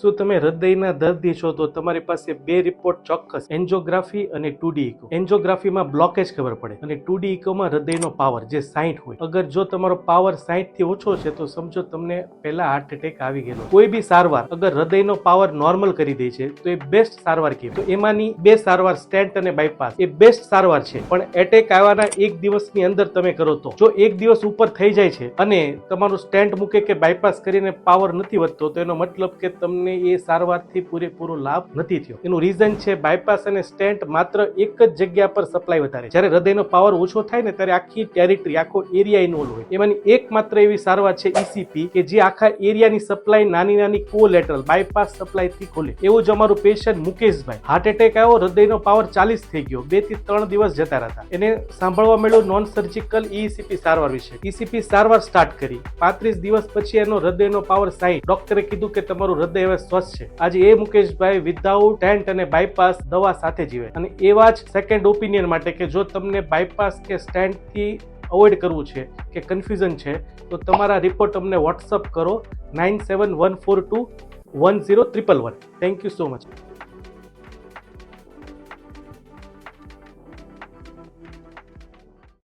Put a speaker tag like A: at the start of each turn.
A: શું તમે હૃદયના દર્દી છો તો તમારી પાસે બે રિપોર્ટ ચોક્કસ એન્જિયોગ્રાફી અને ટુડી ઇકો એન્જિયોગ્રાફીમાં બ્લોકેજ ખબર પડે અને ટુડી ઇકોમાં હૃદયનો પાવર જે સાઈઠ હોય. અગર જો તમારો પાવર સાઠથી ઓછો છે તો સમજો તમને પહેલા હાર્ટ એટેક આવી ગયેલો. કોઈ બી સારવાર અગર હૃદયનો પાવર નોર્મલ કરી દે છે તો એ બેસ્ટ સારવાર કહેવાય. તો એમાંની બે સારવાર સ્ટેન્ટ અને બાયપાસ એ બેસ્ટ સારવાર છે. પણ એટેક આવવાના એક દિવસની અંદર તમે કરો તો. જો એક દિવસ ઉપર થઈ જાય છે અને તમારું સ્ટેન્ટ મૂકે કે બાયપાસ કરીને પાવર નથી વધતો, તો એનો મતલબ કે તમને એ સારવારથી પૂરેપૂરો લાભ નથી થયો. એનું રીઝન છે બાયપાસ અને સ્ટેન્ટ માત્ર એક જ જગ્યા પર સપ્લાય વધારે. જ્યારે હૃદયનો પાવર ઓછો થાય ને ત્યારે આખી ટેરિટરી આખો એરિયા ઇન્વોલ્વ હોય. એમાંની એકમાત્ર એવી સારવાર છે ઈસીપી કે જે આખા એરિયાની સપ્લાય નાની નાની કોલેટરલ બાયપાસ સપ્લાયથી ખોલે. એવું જ અમારું પેશન્ટ મુકેશભાઈ. હાર્ટ એટેક આવ્યો, હૃદયનો પાવર ચાલીસ થઈ ગયો. બેથી ત્રણ દિવસ જતા રહેતા. એને સાંભળવા મળ્યું નોન સર્જિકલ ઈસીપી સારવાર વિશે. ઈસીપી સારવાર સ્ટાર્ટ કરી. પાંત્રીસ દિવસ પછી એનો હૃદયનો પાવર સાઈઠ. ડોક્ટરે કીધું કે તમારું હૃદય હવે સ્વસ્થ છે. આજે એ મુકેશભાઈ વિધાઉટ ટેન્ટ અને બાયપાસ દવા સાથે જીવે. અને એવા જ સેકન્ડ ઓપિનિયન માટે કે જો તમને બાયપાસ કે સ્ટેન્ટથી અવોઇડ કરવું છે કે કન્ફ્યુઝન છે, તો તમારા રિપોર્ટ અમને વોટ્સઅપ કરો nine seven one four two one zero triple one thank you so much